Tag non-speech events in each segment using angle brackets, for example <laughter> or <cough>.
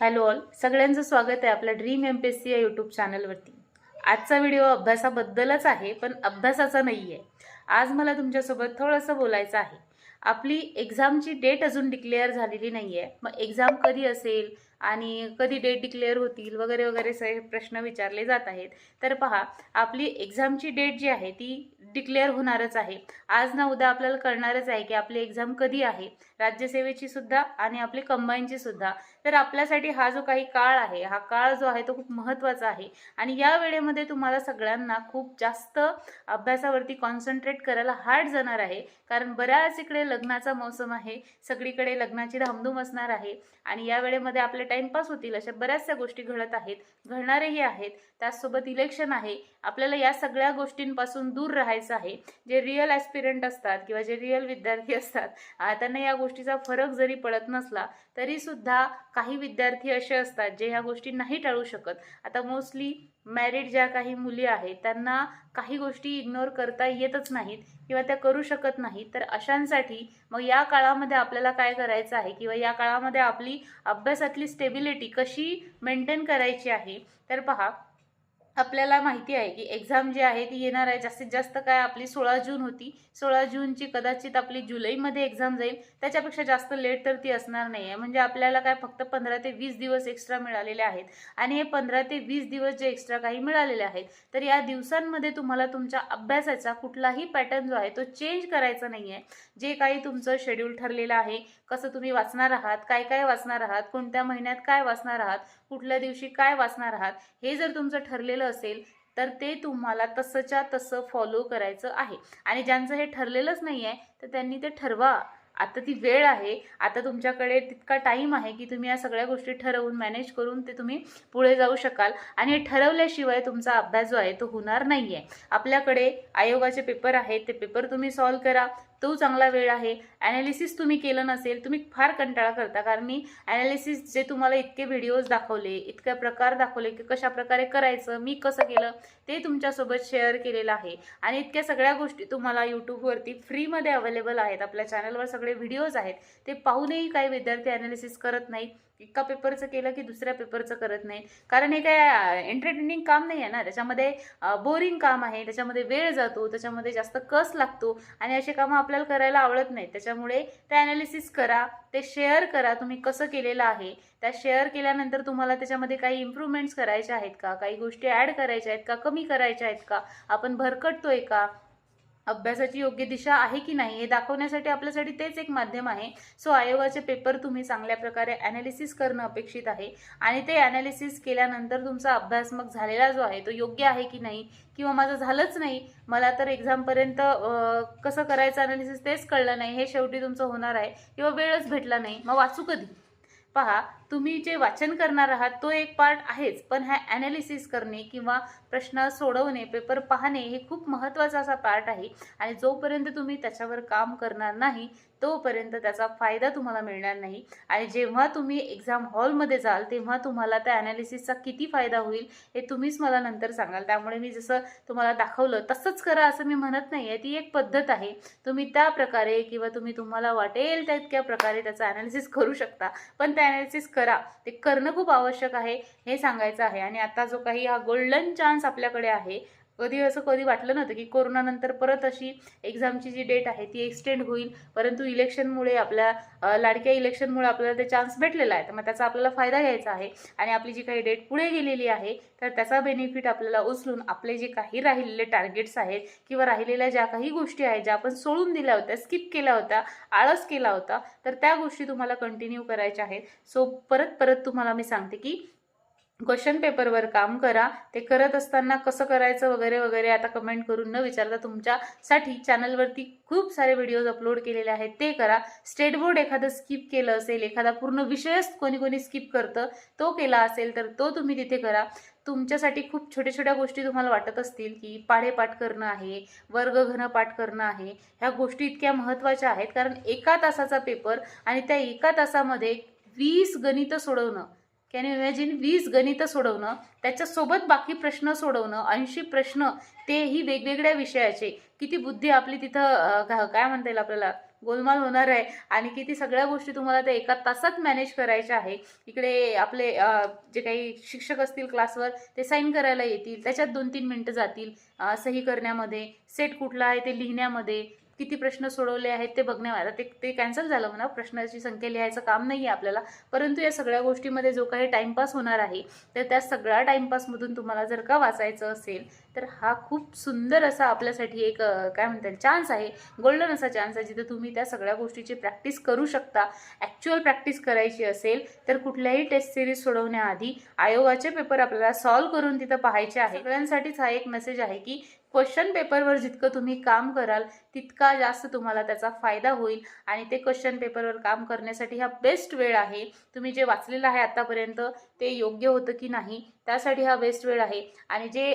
Hello all सगळ्यांचं स्वागत आहे आपल्या dream M P S C या यूट्यूब चॅनलवरती आजचा व्हिडिओ अभ्यासाबद्दलच आहे पण अभ्यासाचा नाही आहे आज मला तुमच्यासोबत थोडंसं बोलायचं आहे. आपली एक्झामची डेट अजून डिक्लेअर झालेली नाही आहे मग एक्झाम कधी असेल? आणि कधी डेट डिक्लेअर होतील वगैरे वगैरे सगळे प्रश्न विचारले जात आहेत. तर पहा आपली एक्झामची डेट जी आहे ती डिक्लेअर होणारच आहे. आज ना उद्या आपल्याला कळणारच आहे की आपली एक्झाम कधी आहे. राज्यसेवेची सुद्धा आणि आपली कंबाईनची सुद्धा. तर आपल्यासाठी हा जो काही काळ आहे हा काळ जो आहे तो खूप महत्त्वाचा आहे. आणि या वेळेमध्ये तुम्हाला सगळ्यांना खूप जास्त अभ्यासावरती कॉन्सन्ट्रेट करायला हार्ड जाणार आहे. कारण बऱ्याच इकडे लग्नाचा मौसम आहे सगळीकडे लग्नाची धामधूम असणार आहे आणि या वेळेमध्ये आपले टाइमपास होतील अशा बऱ्याचशा गोष्टी घडत आहेत घडणारेही आहेत. त्याचसोबत इलेक्शन आहे. आपल्याला या सगळ्या गोष्टींपासून दूर राहायचं आहे. जे रिअल ॲस्पिरंट असतात किंवा जे रिअल विद्यार्थी असतात त्यांना या गोष्टीचा फरक जरी पडत नसला तरीसुद्धा काही विद्यार्थी असे असतात जे ह्या गोष्टी नाही टाळू शकत. आता मोस्टली मॅरिड ज्या काही मुली आहेत त्यांना काही गोष्टी इग्नोर करता येतच नाहीत किंवा त्या करू शकत नाहीत. तर अशांसाठी मग या काळामध्ये आपल्याला काय करायचं आहे? किंवा या काळामध्ये आपली अभ्यासातली स्टेबिलिटी कशी मेंटेन करायची आहे? तर पहा आपल्याला माहिती आहे की एक्झाम जी आहे ती येणार आहे. जास्तीत जास्त काय आपली सोळा जून होती. सोळा जूनची कदाचित आपली जुलैमध्ये एक्झाम जाईल. त्याच्यापेक्षा जास्त लेट तर ती असणार नाही आहे म्हणजे आपल्याला काय फक्त पंधरा ते वीस दिवस एक्स्ट्रा मिळालेले आहेत. आणि हे पंधरा ते वीस दिवस जे एक्स्ट्रा काही मिळालेले आहेत तर या दिवसांमध्ये तुम्हाला तुमच्या अभ्यासाचा कुठलाही पॅटर्न जो आहे तो चेंज करायचा नाही आहे जे काही तुमचं शेड्यूल ठरलेलं आहे कसं तुम्ही वाचणार आहात काय काय वाचणार आहात कोणत्या महिन्यात काय वाचणार आहात कुठल्या दिवशी काय वाचणार आहात हे जर तुमचं ठरलेलं असेल तर ते तुम्हाला तसंच्या तसं फॉलो करायचं आहे. आणि ज्यांचं हे ठरलेलंच नाही आहे तर त्यांनी ते ठरवा. आता ती वेळ आहे. आता तुमच्याकडे तितका टाईम आहे की तुम्ही या सगळ्या गोष्टी ठरवून मॅनेज करून ते तुम्ही पुढे जाऊ शकाल. आणि हे ठरवल्याशिवाय तुमचा अभ्यास जो आहे तो होणार नाही आहे आपल्याकडे आयोगाचे पेपर आहेत. ते पेपर तुम्ही सॉल्व करा. तो चांगला वेळ आहे. ॲनालिसिस तुम्ही केलं नसेल तुम्ही फार कंटाळा करता. कारण मी ॲनालिसिस जे तुम्हाला इतके व्हिडिओज दाखवले इतके प्रकार दाखवले की कशा प्रकारे करायचं मी कसं केलं ते तुमच्यासोबत शेअर केलेलं आहे. आणि इतक्या सगळ्या गोष्टी तुम्हाला यूट्यूबवरती फ्रीमध्ये अवेलेबल आहेत. आपल्या चॅनलवर सगळे व्हिडिओज आहेत. ते पाहूनही काही विद्यार्थी ॲनालिसिस करत नाहीत. एका पेपरचं केलं की दुसऱ्या पेपरचं करत नाहीत. कारण हे काय एंटरटेनिंग काम नाही आहे ना. त्याच्यामध्ये बोरिंग काम आहे. त्याच्यामध्ये वेळ जातो. त्याच्यामध्ये जास्त कस लागतो? आणि असे कामं आपल्याला करायला आवडत नाहीत. त्याच्यामुळे ते ॲनालिसिस करा. ते शेअर करा. तुम्ही कसं केलेलं आहे? त्या शेअर केल्यानंतर तुम्हाला त्याच्यामध्ये काही इम्प्रूव्हमेंट्स करायच्या आहेत का? काही गोष्टी ॲड करायच्या आहेत का? कमी करायच्या आहेत का? आपण भरकटतोय का? अभ्यासाची योग्य दिशा आहे की नाही हे दाखवण्यासाठी आपल्यासाठी तेच एक माध्यम आहे. सो आयोगाचे पेपर तुम्ही चांगल्या प्रकारे ॲनालिसिस करणं अपेक्षित आहे. आणि ते ॲनालिसिस केल्यानंतर तुमचा अभ्यास मग झालेला जो आहे तो योग्य आहे की नाही? किंवा माझं झालंच नाही मला तर एक्झामपर्यंत कसं करायचं ॲनालिसिस तेच कळलं नाही हे शेवटी तुमचं होणार आहे. किंवा वेळच भेटला नाही. मग वाचू कधी? पहा तुम्ही जे वाचन करणार आहात तो एक पार्ट आहेच. पण ह्या ॲनालिसिस करणे किंवा प्रश्न सोडवणे पेपर पाहणे हे खूप महत्त्वाचा असा पार्ट आहे. आणि जोपर्यंत तुम्ही त्याच्यावर काम करणार नाही तोपर्यंत त्याचा फायदा तुम्हाला मिळणार नाही. आणि जेव्हा तुम्ही एक्झाम हॉलमध्ये जाल तेव्हा तुम्हाला त्या ॲनालिसिसचा किती फायदा होईल हे तुम्हीच मला नंतर सांगाल. त्यामुळे मी जसं तुम्हाला दाखवलं तसंच करा असं मी म्हणत नाही आहे ती एक पद्धत आहे. तुम्ही त्या प्रकारे किंवा तुम्ही तुम्हाला वाटेल त्या इतक्या प्रकारे त्याचं ॲनालिसिस करू शकता. पण त्या ॲनालिसिस करा. ते करणं खूप आवश्यक आहे हे सांगायचं आहे. आणि आता जो काही हा गोल्डन चान्स आपल्याकडे आहे कधी असं कधी वाटलं नव्हतं की कोरोनानंतर परत अशी एक्झामची जी डेट आहे ती एक्सटेंड होईल. परंतु इलेक्शनमुळे आपल्या लाडक्या इलेक्शनमुळे आपल्याला ते चान्स भेटलेला आहे. तर मग त्याचा आपल्याला फायदा घ्यायचा आहे. आणि आपली जी काही डेट पुढे गेलेली आहे तर त्याचा बेनिफिट आपल्याला उचलून आपले जे काही राहिलेले टार्गेट्स आहेत किंवा राहिलेल्या ज्या काही गोष्टी आहेत ज्या आपण सोडून दिल्या होत्या स्किप केल्या होत्या आळस केला होता तर त्या गोष्टी तुम्हाला कंटिन्यू करायच्या आहेत. सो परत परत तुम्हाला मी सांगते की क्वेश्चन पेपरवर काम करा. ते करत असताना कसं करायचं वगैरे वगैरे आता कमेंट करून न विचारता तुमच्यासाठी चॅनलवरती खूप सारे व्हिडिओज अपलोड केलेले आहेत. ते करा. स्टेट बोर्ड एखादं स्किप केलं असेल एखादा पूर्ण विषयच कोणी कोणी स्किप करतं तो केला असेल तर तो तुम्ही तिथे करा. तुमच्यासाठी खूप छोट्या छोट्या गोष्टी तुम्हाला वाटत असतील की पाढेपाठ करणं आहे वर्गघन पाठ करणं आहे. ह्या गोष्टी इतक्या महत्त्वाच्या आहेत. कारण एका तासाचा पेपर आणि त्या एका तासामध्ये वीस गणितं सोडवणं कॅन यू इमॅजिन वीस गणितं सोडवणं त्याच्यासोबत बाकी प्रश्न सोडवणं ऐंशी प्रश्न तेही वेगवेगळ्या विषयाचे. किती बुद्धी आपली तिथं काय म्हणता येईल आपल्याला? गोलमाल होणार आहे. आणि किती सगळ्या गोष्टी तुम्हाला त्या एका तासात मॅनेज करायच्या आहे. इकडे आपले जे काही शिक्षक असतील क्लासवर ते साईन करायला येतील. त्याच्यात दोन तीन मिनटं जातील सही करण्यामध्ये. सेट कुठला आहे ते लिहिण्यामध्ये. किती प्रश्न सोडवले आहेत ते बघण्यामध्ये आता ते ते कॅन्सल झालं म्हणा. प्रश्नाची संख्या लिहायचं काम नाही आहे आपल्याला. परंतु या सगळ्या गोष्टीमध्ये जो काही टाईमपास होणार आहे तर त्या सगळ्या टाईमपासमधून तुम्हाला जर का वाचायचं असेल तर हा खूप सुंदर असा आपल्यासाठी एक काय म्हणतात चान्स आहे. गोल्डन असा चान्स आहे जिथे तुम्ही त्या सगळ्या गोष्टीची प्रॅक्टिस करू शकता. ॲक्च्युअल प्रॅक्टिस करायची असेल तर कुठल्याही टेस्ट सिरीज सोडवण्याआधी आयोगाचे पेपर आपल्याला सॉल्व्ह करून तिथं पाहायचे आहे सगळ्यांसाठीच हा एक मेसेज आहे की क्वेश्चन पेपरवर जितकं तुम्ही काम कराल तितका जास्त तुम्हाला त्याचा फायदा होईल. आणि ते क्वेश्चन पेपरवर काम करण्यासाठी हा बेस्ट वेळ आहे. तुम्ही जे वाचलेलं आहे आतापर्यंत ते योग्य होतं की नाही? त्यासाठी हा बेस्ट वेळ आहे. आणि जे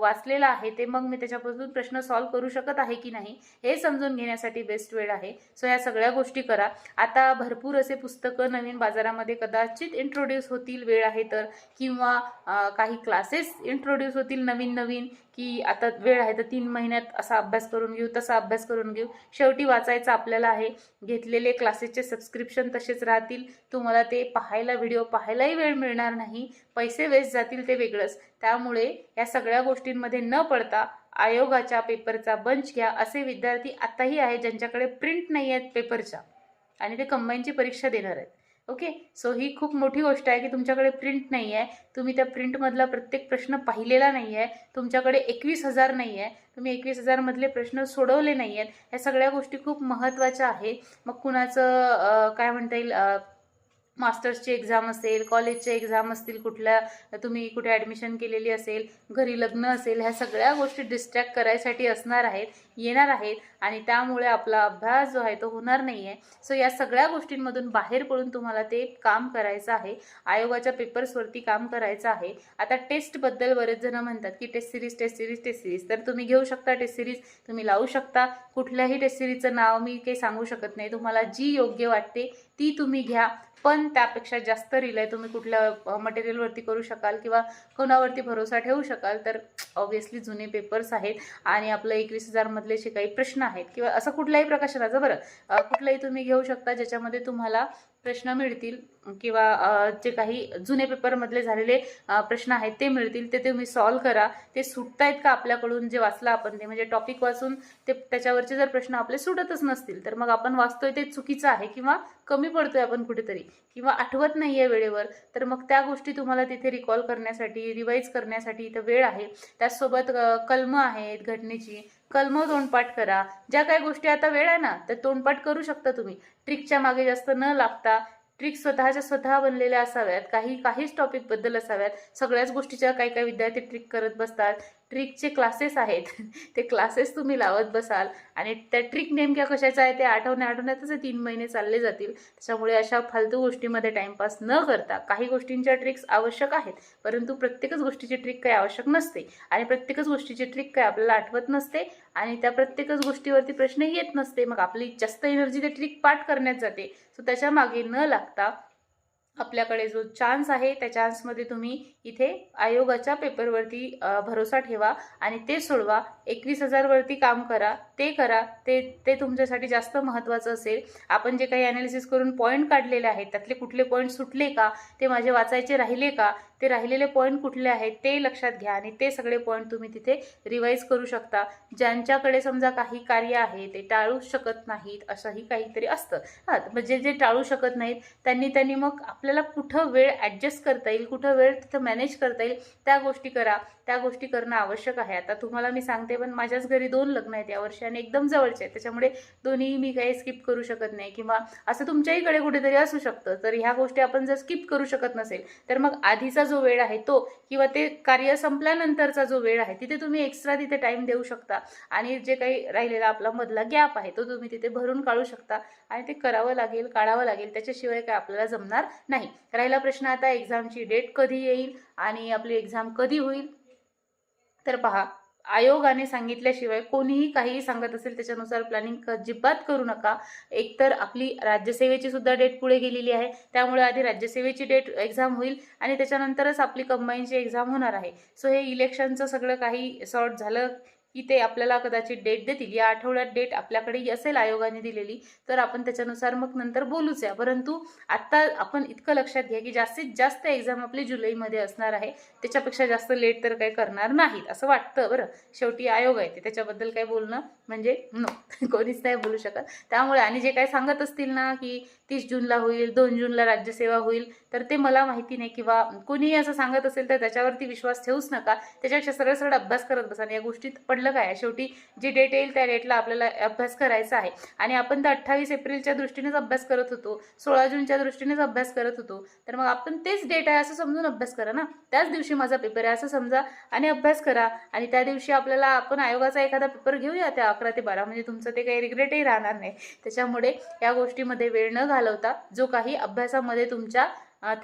वाचलेलं आहे ते मग मी त्याच्यापासून प्रश्न सॉल्व्ह करू शकत आहे की नाही हे समजून घेण्यासाठी बेस्ट वेळ आहे. सो या सगळ्या गोष्टी करा. आता भरपूर असे पुस्तकं नवीन बाजारामध्ये कदाचित इंट्रोड्यूस होतील वेळ आहे तर. किंवा काही क्लासेस इंट्रोड्यूस होतील नवीन नवीन की आता वेळ आहे तर तीन महिन्यात असा अभ्यास करून घेऊ तसा अभ्यास करून घेऊ. शेवटी वाचायचं आपल्याला आहे. घेतलेले क्लासेसचे सबस्क्रिप्शन तसेच राहतील. तुम्हाला ते पाहायला व्हिडिओ पाहायलाही वेळ मिळणार नाही. पैसे वेस्ट जातील ते वेगळंच. त्यामुळे या सगळ्या गोष्टींमध्ये न पडता आयोगाच्या पेपरचा बंच घ्या. असे विद्यार्थी आताही आहेत ज्यांच्याकडे प्रिंट नाही आहेत पेपरच्या. आणि ते कंबाईनची परीक्षा देणार आहेत. ओके? सो ही खूप मोठी गोष्ट आहे की तुमच्याकडे प्रिंट नाही आहे. तुम्ही त्या प्रिंटमधला प्रत्येक प्रश्न पाहिलेला नाही आहे. तुमच्याकडे एकवीस हजार नाही आहे. तुम्ही एकवीस हजारमधले प्रश्न सोडवले नाही आहेत. ह्या सगळ्या गोष्टी खूप महत्त्वाच्या आहेत. मग कुणाचं काय म्हणता येईल मास्टर्सची एक्झाम असेल कॉलेजचे एक्झाम असतील कुठल्या तुम्ही कुठे ॲडमिशन केलेली असेल घरी लग्न असेल ह्या सगळ्या गोष्टी डिस्ट्रॅक्ट करायसाठी असणार आहेत येणार आहेत आणि त्यामुळे आपला अभ्यास जो आहे तो होणार नाही आहे सो या सगळ्या गोष्टींमधून बाहेर पडून तुम्हाला ते काम करायचं आहे. आयोगाच्या पेपर्सवरती काम करायचं आहे. आता टेस्टबद्दल बरेच जण म्हणतात की test series test series test series तर तुम्ही घेऊ शकता टेस्ट सिरीज तुम्ही लावू शकता. कुठल्याही टेस्ट सिरीजचं नाव मी काही सांगू शकत नाही. तुम्हाला जी योग्य वाटते ती तुम्ही घ्या. पण त्यापेक्षा जास्त रिलाय तुम्ही कुठल्या मटेरियलवरती करू शकाल किंवा कोणावरती भरोसा ठेवू शकाल तर ऑब्व्हियसली जुने पेपर्स आहेत आणि आपलं एकवीस हजारमधले जे काही प्रश्न आहेत किंवा असं कुठल्याही प्रकाशनाचं बरं कुठलंही तुम्ही घेऊ शकता ज्याच्यामध्ये तुम्हाला प्रश्न मिळतील किंवा जे काही जुने पेपरमधले झालेले प्रश्न आहेत ते मिळतील ते तुम्ही सॉल्व करा. ते सुटतायत का आपल्याकडून जे वाचलं आपण ते? म्हणजे टॉपिक वाचून ते त्याच्यावरचे जर प्रश्न आपले सुटतच नसतील तर मग आपण वाचतोय ते चुकीचं आहे किंवा कमी पडतोय आपण कुठेतरी किंवा आठवत नाही आहे वेळेवर तर मग त्या गोष्टी तुम्हाला तिथे रिकॉल करण्यासाठी रिवाईज करण्यासाठी इथं वेळ आहे. त्याचसोबत कलमं आहेत घटनेची कलम तोंडपाठ करा. ज्या काही गोष्टी आता वेळ आहे ना तर तोंडपाठ करू शकता तुम्ही. ट्रिकच्या मागे जास्त न लागता ट्रिक स्वतःच्या स्वतः बनलेल्या असाव्यात. काही काहीच टॉपिकबद्दल असाव्यात. सगळ्याच गोष्टीच्या काही काही विद्यार्थी ट्रिक करत बसतात. ट्रिकचे क्लासेस आहेत. <laughs> ते क्लासेस तुम्ही लावत बसाल आणि त्या ट्रिक नेमक्या कशाच्या आहे ते आठवण्या आठवण्यातच तीन महिने चालले जातील. त्याच्यामुळे अशा फालतू गोष्टीमध्ये टाईमपास न करता काही गोष्टींच्या ट्रिक्स आवश्यक आहेत. परंतु प्रत्येकच गोष्टीची ट्रिक काही आवश्यक नसते आणि प्रत्येकच गोष्टीची ट्रिक काय आपल्याला आठवत नसते आणि त्या प्रत्येकच गोष्टीवरती प्रश्न येत नसते. मग आपली जास्त एनर्जी ते ट्रिक पाठ करण्यात जाते. सो त्याच्यामागे न लागता आपल्याकडे जो चान्स आहे त्या चान्समध्ये तुम्ही इथे आयोगाच्या पेपरवरती भरोसा ठेवा आणि ते सोडवा. एकवीस हजारवरती काम करा ते करा ते ते तुमच्यासाठी जास्त महत्त्वाचं असेल. आपण जे काही ॲनालिसिस करून पॉईंट काढलेले आहेत त्यातले कुठले पॉईंट सुटले का ते माझे वाचायचे राहिले का ते राहिलेले पॉईंट कुठले आहेत ते लक्षात घ्या आणि ते सगळे पॉईंट तुम्ही तिथे रिवाईज करू शकता. ज्यांच्याकडे समजा काही कार्य आहे ते टाळू शकत नाहीत असंही काहीतरी असतं. हां म्हणजे जे टाळू शकत नाहीत त्यांनी त्यांनी मग आपल्याला कुठं वेळ ॲडजस्ट करता येईल कुठं वेळ तिथं मॅनेज करता येईल त्या गोष्टी करा. त्या गोष्टी करणं आवश्यक आहे. आता तुम्हाला मी सांगते पण माझ्याच घरी दोन लग्न आहेत यावर्षी आणि एकदम जवळचे आहेत. त्याच्यामुळे दोन्ही मी काही स्किप करू शकत नाही किंवा असं तुमच्याहीकडे कुठेतरी असू शकतं. तर ह्या गोष्टी आपण जर स्किप करू शकत नसेल तर मग आधीचा जो वेळ आहे तो किंवा ते कार्य संपल्यानंतरचा जो वेळ आहे तिथे तुम्ही एक्स्ट्रा तिथे टाईम देऊ शकता. आणि जे काही राहिलेला आपला मधला गॅप आहे तो तुम्ही तिथे भरून काढू शकता. आणि ते करावं लागेल काढावं लागेल त्याच्याशिवाय काय आपल्याला जमणार नाही. राहिला प्रश्न आता एक्झामची डेट कधी येईल आणि आपली एक्झाम कधी होईल? तर पहा आयोगाने सांगितल्याशिवाय कोणीही काहीही सांगत असेल त्याच्यानुसार प्लॅनिंग अजिबात करू नका. एकतर आपली राज्यसेवेची सुद्धा डेट पुढे गेलेली आहे. त्यामुळे आधी राज्यसेवेची डेट एक्झाम होईल आणि त्याच्यानंतरच आपली कंबाईनची एक्झाम होणार आहे. सो हे इलेक्शनचं सगळं काही सॉर्ट झालं. की ते आपल्याला कदाचित डेट देतील. या आठवड्यात डेट आपल्याकडे असेल आयोगाने दिलेली. तर आपण त्याच्यानुसार मग नंतर बोलूच या. परंतु आत्ता आपण इतकं लक्षात घ्या की जास्तीत जास्त एक्झाम आपली जुलैमध्ये असणार आहे. त्याच्यापेक्षा जास्त लेट तर काही करणार नाहीत असं वाटतं बरं. शेवटी आयोग आहे ते. त्याच्याबद्दल काही बोलणं म्हणजे नो <laughs> कोणीच नाही बोलू शकत. त्यामुळे आणि जे काही सांगत असतील ना की तीस जूनला होईल दोन जूनला राज्यसेवा होईल. तर ते मला माहिती नाही किंवा कोणीही असं सांगत असेल तर त्याच्यावरती विश्वास ठेवूच नका. त्याच्यापेक्षा सरळ सरळ अभ्यास करत बसा आणि या गोष्टीत पडलं काय? शेवटी जी डेट येईल त्या डेटला आपल्याला अभ्यास करायचा आहे. आणि आपण तर अठ्ठावीस एप्रिलच्या दृष्टीनेच अभ्यास करत होतो सोळा जूनच्या दृष्टीनेच अभ्यास करत होतो. तर मग आपण तेच डेट आहे असं समजून अभ्यास करा ना. त्याच दिवशी माझा पेपर आहे असं समजा आणि अभ्यास करा. आणि त्या दिवशी आपल्याला आपण आयोगाचा एखादा पेपर घेऊया त्या अकरा ते बारा. म्हणजे तुमचं ते काही रिग्रेटही राहणार नाही. त्याच्यामुळे या गोष्टीमध्ये वेळ न घाल घालवता जो काही अभ्यासामध्ये तुमच्या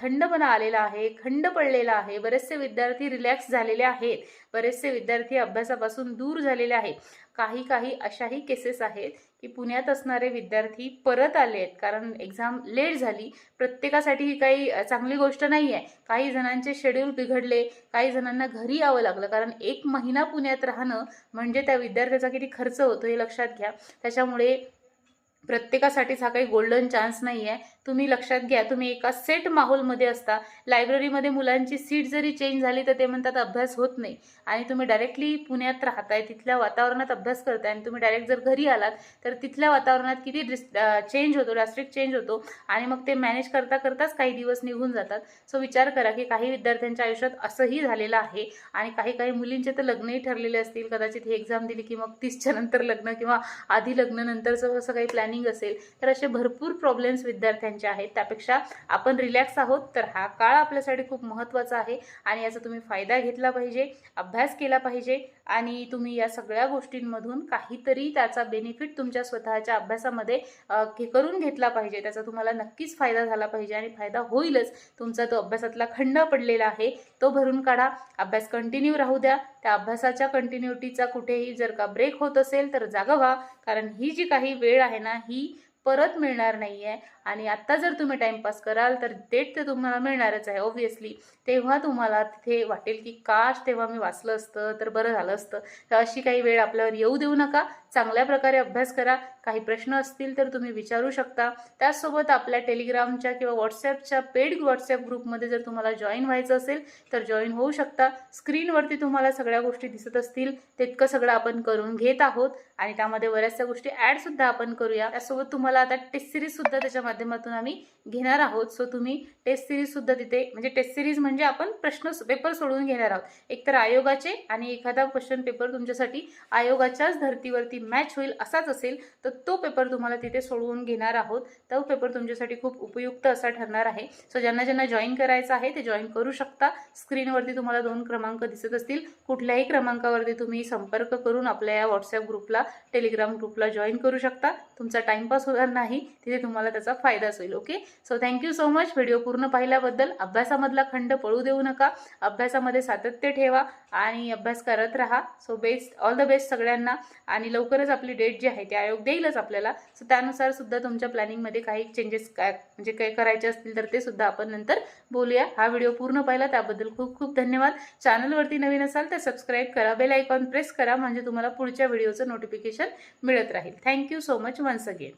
थंडपणा आलेला आहे खंड पडलेला आहे बरेचसे विद्यार्थी रिलॅक्स झालेले आहेत बरेचसे विद्यार्थी अभ्यासापासून दूर झालेले आहेत. काही काही अशाही केसेस आहेत की पुण्यात असणारे विद्यार्थी परत आले आहेत. कारण एक्झाम लेट झाली. प्रत्येकासाठी ही काही चांगली गोष्ट नाही आहे काही जणांचे शेड्यूल बिघडले. काही जणांना घरी यावं लागलं. कारण एक महिना पुण्यात राहणं म्हणजे त्या विद्यार्थ्याचा किती खर्च होतो हे लक्षात घ्या. त्याच्यामुळे प्रत्येकासाठीच हा काही गोल्डन चान्स नाही आहे तुम्ही लक्षात घ्या तुम्ही एका सेट माहोलमध्ये असता. लायब्ररीमध्ये मुलांची सीट जरी चेंज झाली तर ते म्हणतात अभ्यास होत नाही. आणि तुम्ही डायरेक्टली पुण्यात राहताय तिथल्या वातावरणात अभ्यास करताय आणि तुम्ही डायरेक्ट जर घरी आलात तर तिथल्या वातावरणात किती डिस् चेंज होतो ड्रास्टिक चेंज होतो आणि मग ते मॅनेज करता करताच काही दिवस निघून जातात. सो विचार करा की काही विद्यार्थ्यांच्या आयुष्यात असंही झालेलं आहे आणि काही काही मुलींचे तर लग्नही ठरलेले असतील. कदाचित ही एक्झाम दिली की मग तीसच्या नंतर लग्न किंवा आधी लग्न नंतरचं असं काही प्लॅनिंग असेल तर असे भरपूर प्रॉब्लेम्स विद्यार्थ्यांचे आहेत त्यापेक्षा आपण रिलॅक्स आहोत. तर हा काळ आपल्यासाठी खूप महत्त्वाचा आहे आणि याचा तुम्ही फायदा घेतला पाहिजे अभ्यास केला पाहिजे आणि तुम्ही या सगळ्या गोष्टींमधून काहीतरी त्याचा बेनिफिट तुमच्या स्वतःच्या अभ्यासामध्ये करून घेतला पाहिजे. त्याचा तुम्हाला नक्कीच फायदा झाला पाहिजे आणि फायदा होईलच. तुमचा तो अभ्यासातला खंड पडलेला आहे तो भरून काढा. अभ्यास कंटिन्यू राहू द्या. त्या अभ्यासाच्या कंटिन्युटीचा कुठेही जर का ब्रेक होत असेल तर जागा व्हा. कारण ही जी काही वेळ आहे ना ही परत मिळणार नाही आहे आणि आत्ता जर तुम्ही टाईमपास कराल तर डेट तर तुम्हाला मिळणारच आहे ऑब्व्हियसली तेव्हा तुम्हाला तिथे वाटेल की काश तेव्हा मी वाचलं असतं तर बरं झालं असतं. तर अशी काही वेळ आपल्यावर येऊ देऊ नका. चांगल्या प्रकारे अभ्यास करा. काही प्रश्न असतील तर तुम्ही विचारू शकता. त्याचसोबत आपल्या टेलिग्रामच्या किंवा व्हॉट्सॲपच्या पेड व्हॉट्सॲप ग्रुपमध्ये जर तुम्हाला जॉईन व्हायचं असेल तर जॉईन होऊ शकता. स्क्रीनवरती तुम्हाला सगळ्या गोष्टी दिसत असतील. तितकं सगळं आपण करून घेत आहोत. आणि त्यामध्ये बऱ्याचशा गोष्टी ॲडसुद्धा आपण करूया. त्यासोबत तुम्हाला आता टेस्ट सिरीजसुद्धा त्याच्यामध्ये माध्यमातून आम्ही घेणार आहोत. सो तुम्ही टेस्ट सिरीजसुद्धा तिथे म्हणजे टेस्ट सिरीज म्हणजे आपण प्रश्न पेपर सोडवून घेणार आहोत. एकतर आयोगाचे आणि एखादा क्वेश्चन पेपर तुमच्यासाठी आयोगाच्याच धर्तीवरती मॅच होईल असाच असेल तर तो पेपर तुम्हाला तिथे सोडवून घेणार आहोत. तो पेपर तुमच्यासाठी खूप उपयुक्त असा ठरणार आहे. सो ज्यांना ज्यांना जॉईन करायचं आहे ते जॉईन करू शकता. स्क्रीनवरती तुम्हाला दोन क्रमांक दिसत असतील. कुठल्याही क्रमांकावरती तुम्ही संपर्क करून आपल्या या व्हॉट्सअप ग्रुपला टेलिग्राम ग्रुपला जॉईन करू शकता. तुमचा टाईमपास होणार नाही तिथे तुम्हाला त्याचा फायदाच होईल okay so thank you so much video पूर्ण पाहिल्याबद्दल अभ्यासामधला खंड पळू देऊ नका. अभ्यासामध्ये सातत्य ठेवा आणि अभ्यास करत राहा. So best all the best सगळ्यांना. आणि लवकरच आपली डेट जी आहे ती आयोग देईलच आपल्याला. सो त्यानुसार सुद्धा तुमच्या प्लॅनिंगमध्ये काही चेंजेस काय म्हणजे काय करायचे असतील तर ते सुद्धा आपण नंतर बोलूया. हा व्हिडिओ पूर्ण पाहिला त्याबद्दल खूप खूप धन्यवाद. चॅनलवरती नवीन असाल तर सबस्क्राईब करा. बेल आयकॉन प्रेस करा म्हणजे तुम्हाला पुढच्या व्हिडिओचं नोटिफिकेशन मिळत राहील. Thank you so much once again.